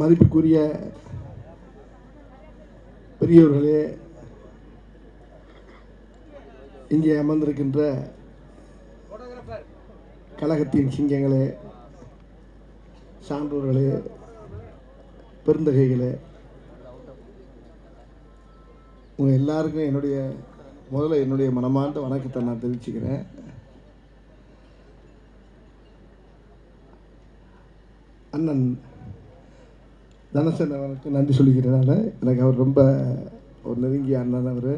மதிப்புக்குரிய பெரியவர்களே இங்கே அமர்ந்திருக்கின்ற கழகத்தின் சிங்கங்களே சான்றோர்களே பெருந்தகைகளே உங்கள் எல்லாருக்கும் என்னுடைய முதல்ல என்னுடைய மனமார்ந்த வணக்கத்தை நான் தெரிவிச்சுக்கிறேன். அண்ணன் தனசன் அவருக்கு நன்றி சொல்லிக்கிறதுனால எனக்கு அவர் ரொம்ப ஒரு நெருங்கிய அண்ணன் அவர்.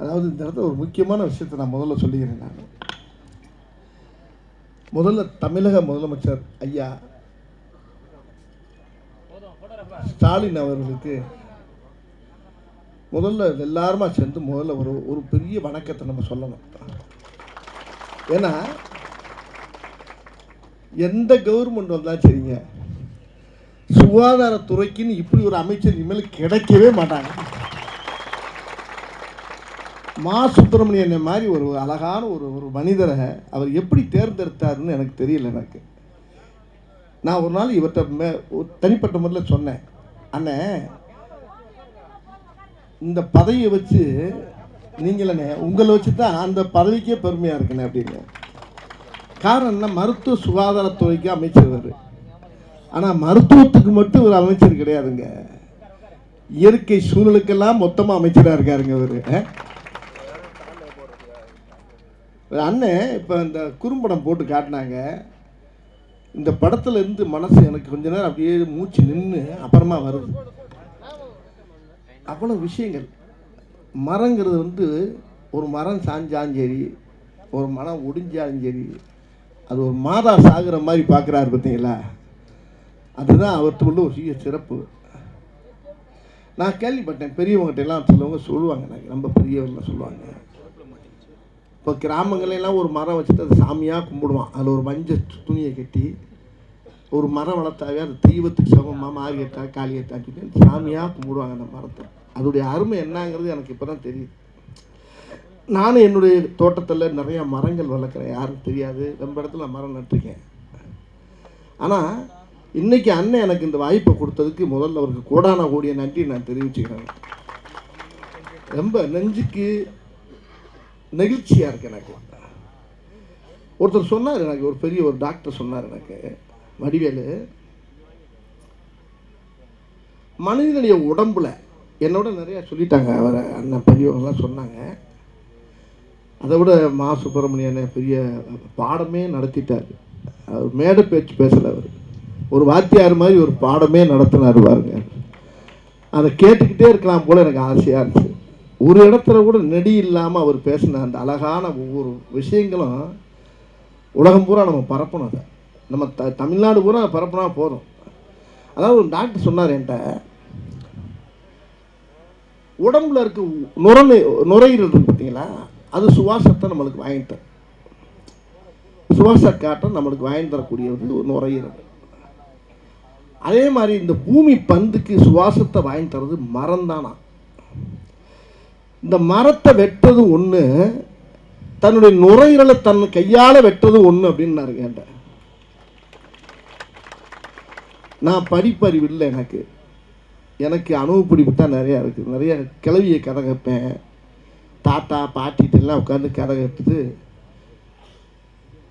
அதாவது இந்த இடத்துல ஒரு முக்கியமான விஷயத்தை நான் முதல்ல சொல்லிக்கிறேன் நான். முதல்ல தமிழக முதலமைச்சர் ஐயா ஸ்டாலின் அவர்களுக்கு முதல்ல எல்லாருமா சேர்ந்து முதல்ல ஒரு ஒரு பெரிய வணக்கத்தை நம்ம சொல்லணும். ஏன்னா எந்த கவர்மெண்ட் வந்தாலும் சரிங்க. சுகாதாரத்துறைக்குன்னு இப்படி ஒரு அமைச்சர் இனிமேல் கிடைக்கவே மாட்டாங்க. மா. சுப்பிரமணியன் மாதிரி ஒரு அழகான ஒரு ஒரு மனிதரை அவர் எப்படி தேர்ந்தெடுத்தாருன்னு எனக்கு தெரியல எனக்கு. நான் ஒரு நாள் இவர்கிட்ட மே ஒரு தனிப்பட்ட முறையில் சொன்னேன். அண்ணே இந்த பதவியை வச்சு நீங்களே உங்களை வச்சு தான் அந்த பதவிக்கே பெருமையாக இருக்குண்ணே அப்படின்னு. காரணம் என்ன? மருத்துவ சுகாதாரத்துறைக்கு அமைச்சர் அவர் ஆனால் மருத்துவத்துக்கு மட்டும் ஒரு அமைச்சர் கிடையாதுங்க. இயற்கை சூழலுக்கெல்லாம் மொத்தமாக அமைச்சராக இருக்காருங்க அவர் அண்ணன் இப்போ இந்த குறும்படம் போட்டு காட்டினாங்க. இந்த படத்துல இருந்து மனசு எனக்கு கொஞ்ச நேரம் அப்படியே மூச்சு நின்று அப்புறமா வருது. அவ்வளோ விஷயங்கள். மரங்கிறது வந்து ஒரு மரம் சாஞ்சாலும் சரி ஒரு மரம் ஒடிஞ்சாலும் சரி அது ஒரு மாதா சாகுற மாதிரி பார்க்குறாரு பார்த்தீங்களா? அதுதான் அவர்கிட்ட ஒரு சிறிய சிறப்பு. நான் கேள்விப்பட்டேன் பெரியவங்ககிட்ட எல்லாம் சிலவங்க சொல்லுவாங்க எனக்கு ரொம்ப பெரியவங்களாம் சொல்லுவாங்க. இப்போ கிராமங்களெல்லாம் ஒரு மரம் வச்சுட்டு அது சாமியாக கும்பிடுவான். அதில் ஒரு மஞ்சள் துணியை கட்டி ஒரு மரம் வளர்த்தாவே அது தெய்வத்துக்கு சமமாக மாரியத்தா காளியத்தா சொல்லி சாமியாக கும்பிடுவாங்க அந்த மரத்தை. அதோடைய அருமை என்னங்கிறது எனக்கு இப்போ தான் தெரியுது. நானும் என்னுடைய தோட்டத்தில் நிறையா மரங்கள் வளர்க்குறேன். யாருக்கும் தெரியாது. ரொம்ப இடத்துல நான் மரம் நட்டிருக்கேன். ஆனால் இன்றைக்கி அண்ணன் எனக்கு இந்த வாய்ப்பை கொடுத்ததுக்கு முதல்ல அவருக்கு கோடான கோடிய நன்றி நான் தெரிவிச்சுக்கிறேன். ரொம்ப நெஞ்சுக்கு நெகிழ்ச்சியாக இருக்குது எனக்கு. ஒருத்தர் சொன்னார் எனக்கு ஒரு பெரிய ஒரு டாக்டர் சொன்னார் எனக்கு வடிவேலு மனிதனுடைய உடம்புல என்னோட நிறையா சொல்லிட்டாங்க அவரை அண்ணன் பெரியவங்களாம் சொன்னாங்க. அதை விட மா சுப்பிரமணியன் பெரிய பாடமே நடத்திட்டார். அவர் மேடை பேச்சு பேசலை அவர். ஒரு வாத்தியார் மாதிரி ஒரு பாடமே நடத்தினார் பாருங்க. அதை கேட்டுக்கிட்டே இருக்கலாம் போல எனக்கு ஆசையாக இருந்துச்சு ஒரு இடத்துல கூட நெடி இல்லாமல் அவர் பேசின அந்த அழகான ஒவ்வொரு விஷயங்களும் உலகம் பூரா நம்ம பரப்பணும் அதை. நம்ம த தமிழ்நாடு பூரா பரப்புனா போதும். அதாவது ஒரு டாக்டர் சொன்னார் என்கிட்ட உடம்புல இருக்க நுரணு நுரையீரல் இருக்கு பார்த்தீங்களா? அது சுவாசத்தை நம்மளுக்கு வாங்கிட்டு சுவாச காற்றம் நம்மளுக்கு வாங்கி தரக்கூடியது ஒரு நுரையீரல். அதே மாதிரி இந்த பூமி பந்துக்கு சுவாசத்தை வாங்கி தர்றது மரம் தானா இந்த மரத்தை வெட்டுறது ஒன்று தன்னுடைய நுரையீரலை தன் கையால் வெட்டுறது ஒன்று அப்படின்னு நான் கேட்டேன். நான் படிப்பறிவு இல்லை எனக்கு. எனக்கு அனுபவப்பிடிப்பு தான் நிறையா இருக்குது. நிறைய கிளவியை கதை கேட்பேன் தாத்தா பாட்டிகிட்ட எல்லாம் உட்காந்து கதை கேட்டுட்டு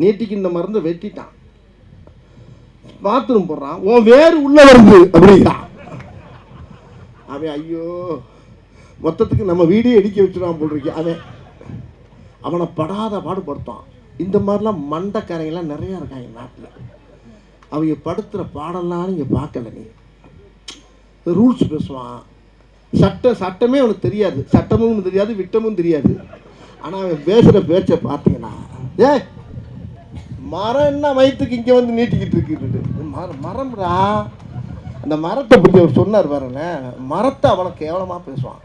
நேற்றுக்கு இந்த மருந்தை வெட்டிட்டான். பாத்ரூம் போடுறான். உன் வேறு உள்ள வருது அப்படிங்கிறான். அவன் ஐயோ மொத்தத்துக்கு நம்ம வீடே இடிக்க வச்சுருவான் போல் அவன் அவனை படாத பாடுபடுத்தான். இந்த மாதிரிலாம் மண்டக்காரங்கெல்லாம் நிறையா இருக்காங்க நாட்டில். அவங்க படுத்துகிற பாடலாம் நீங்கள் பார்க்கல நீ. ரூல்ஸ் பேசுவான். சட்டம் சட்டமே அவனுக்கு தெரியாது. சட்டமும் தெரியாது விட்டமும் தெரியாது. ஆனால் அவன் பேசுகிற பேச்சை பார்த்தீங்கன்னா ஏ மரம் என்ன வயிற்றுக்கு இங்கே வந்து நீட்டிக்கிட்டு இருக்குது மரம் மரம்டா. அந்த மரத்தை பற்றி அவர் சொன்னார் பாருங்களேன் மரத்தை அவனை கேவலமாக பேசுவான்.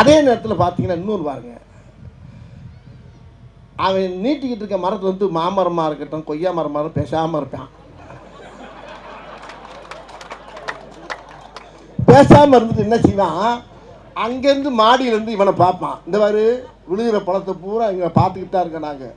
அதே நேரத்தில் பார்த்தீங்கன்னா இன்னொரு பாருங்க. அவன் நீட்டிக்கிட்டு இருக்க மரத்தில் வந்து மாமரமாக இருக்கட்டும் கொய்யா மரமாக பேசாமல் இருப்பான். பேசாமல் இருந்துட்டு என்ன செய்வான்? அங்கேருந்து மாடியிலேருந்து இவனை பார்ப்பான். இந்த மாதிரி விழுகிற பழத்தை பூரா இங்கே பார்த்துக்கிட்டு தான் இருக்கேன் நாங்கள்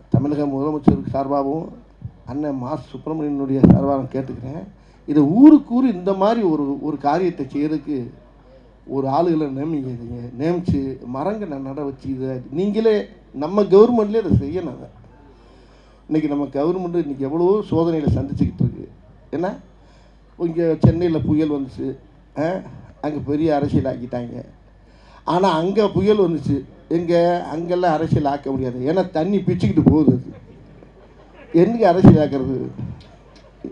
தமிழக முதலமைச்சருக்கு சார்பாகவும் அண்ணன் மா. சுப்பிரமணியனுடைய சார்பாகவும் கேட்டுக்கிறேன். இதை ஊருக்கு ஊர் இந்த மாதிரி ஒரு ஒரு காரியத்தை செய்யறதுக்கு ஒரு ஆளுகளை நியமிக்கிறீங்க நியமித்து மரங்களை நட வச்சு இதை நீங்களே நம்ம கவர்மெண்ட்லேயே அதை செய்யணும் அதை. இன்றைக்கி நம்ம கவர்மெண்ட்டு இன்றைக்கி எவ்வளவோ சோதனையில் சந்திச்சுக்கிட்டு இருக்கு. ஏன்னா இங்கே சென்னையில் புயல் வந்துச்சு. அங்கே பெரிய அரசியல் ஆக்கிட்டாங்க ஆனால் அங்கே புயல் வந்துச்சு. எங்கே அங்கெல்லாம் அரசியல் ஆக்க முடியாது. ஏன்னா தண்ணி பிச்சுக்கிட்டு போகுது அது. என்னைக்கு அரசியல் ஆக்கிறது?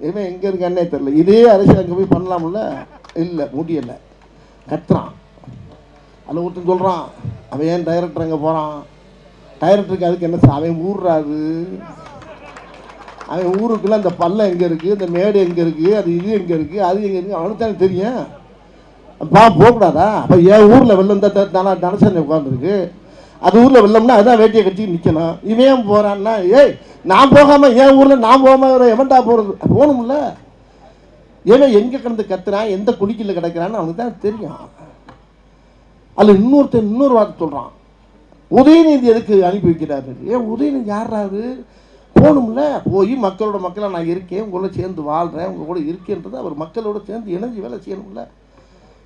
இவன் எங்கே இருக்கானே தெரில இதே அரசியல் அங்கே போய் பண்ணலாம்ல? இல்லை முடியலை. கத்துறான். அதில் ஒருத்தன் சொல்கிறான் அவன் ஏன் டைரக்டர் அங்கே போகிறான் டைரக்டருக்கு அதுக்கு என்ன அவன் ஊர்றாரு அவன் ஊருக்குள்ளே அந்த பள்ளம் எங்கே இருக்குது இந்த மேடு எங்கே இருக்குது அது இது எங்கே இருக்குது அது எங்கே இருக்குது அவனுக்கு தானே தெரியும். பா போகக்கூடாதா? அப்போ என் ஊரில் வெள்ளம் தான் தானே உட்காந்துருக்கு அது ஊரில் வெள்ளம்னா அதான் வேட்டியை கட்டி நிற்கணும் இவன் ஏன் போகிறான்னா ஏய் நான் போகாமல் என் ஊரில் நான் போகாமல் எவன்டா போகிறது போகணும்ல. ஏன் எங்கே கிடந்து கத்துறான் எந்த குடிக்கில் கிடக்கிறான்னு அவனுக்கு தான் தெரியும். அதில் இன்னொருத்தன் இன்னொரு வார்த்தை சொல்கிறான் உதயநிதி எதுக்கு அனுப்பி வைக்கிறாரு? ஏன் உதயநிதி யாராரு போகணும்ல. போய் மக்களோட மக்களாக நான் இருக்கேன் உங்களோட சேர்ந்து வாழ்கிறேன் உங்கள் கூட இருக்கேன்றது அவர் மக்களோட சேர்ந்து இணைஞ்சு வேலை செய்யணும்ல.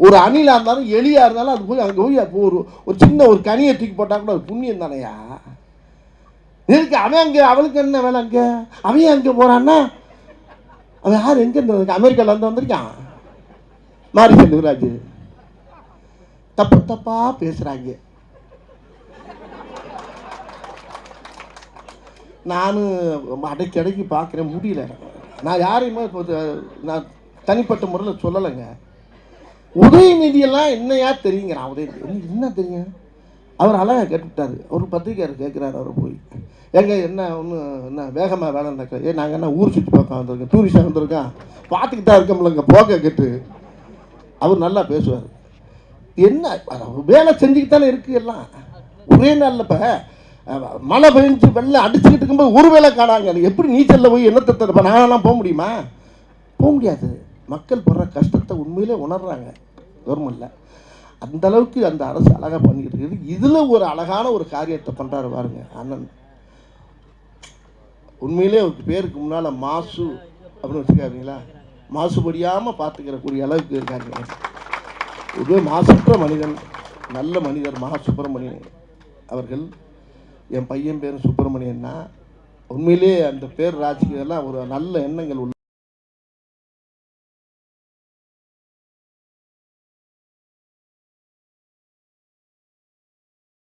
ஒரு அணிலாக இருந்தாலும் எலியாக இருந்தாலும் அது போய் அங்கே போய் அப்போ ஒரு ஒரு சின்ன ஒரு கனியை தூக்கி போட்டால் கூட அது புண்ணியம் தானையா? இருக்கு அவன் அங்கே அவளுக்கு என்ன வேலை அங்கே? அவன் அங்கே போகிறான்னா அவன் யார்? எங்கே இருந்து அமெரிக்காவிலேருந்து வந்திருக்கான். மாரி செல்வராஜ் தப்பு தப்பாக பேசுகிறாங்க நானும் அடைக்கி அடைக்கி பார்க்குறேன் முடியல. நான் யாரையுமே இப்போ நான் தனிப்பட்ட முறையில் சொல்லலைங்க. உதயநிதியெல்லாம் என்னையா தெரியுங்கிறான். உதயநிதி. என்ன தெரியும்? அவர் அழகாக கேட்டுவிட்டார் ஒரு பத்திரிக்கையார் கேட்குறாரு அவர் போய். ஏங்க என்ன ஒன்று என்ன வேகமாக வேலை நடக்குது ஏ நாங்கள் என்ன ஊர் சுற்றி பார்க்க வந்திருக்கோம்? டூரிஸ்டாக வந்திருக்கோம் பார்த்துக்கிட்டு தான் இருக்கோம்லங்க போக கேட்டு. அவர் நல்லா பேசுவார். என்ன வேலை செஞ்சுக்கிட்டு தானே இருக்குது எல்லாம். ஒரே நாளில் இப்போ மழை பெஞ்சு வெள்ளம் அடிச்சுக்கிட்டு இருக்கும்போது ஒரு வேலை காணாங்க எப்படி நீச்சலில் போய் என்னத்தை தரப்ப நான்லாம் போக முடியுமா? போக முடியாது. மக்கள் படுற கஷ்டத்தை உண்மையிலே உணர்றாங்க. கவர்மெண்ட்டில் அந்த அளவுக்கு அந்த அரசு அழகாக பண்ணிக்கிட்டு இருக்குது. இதில் ஒரு அழகான ஒரு காரியத்தை பண்ணுறாரு பாருங்க அண்ணன். உண்மையிலே அவருக்கு பேருக்கு முன்னால் மாசு அப்படின்னு வச்சுக்காருங்களா மாசுபடியாமல் பார்த்துக்கிறக்கூடிய அளவுக்கு இருக்காருங்க ஒரு மாசற்ற மனிதன் நல்ல மனிதர் மகா சுப்பிரமணியன் அவர்கள். என் பையன் பேர் சுப்பிரமணியன்னா உண்மையிலே அந்த பேர் ராஜ்க்கு எல்லாம் ஒரு நல்ல எண்ணங்கள் உள்ள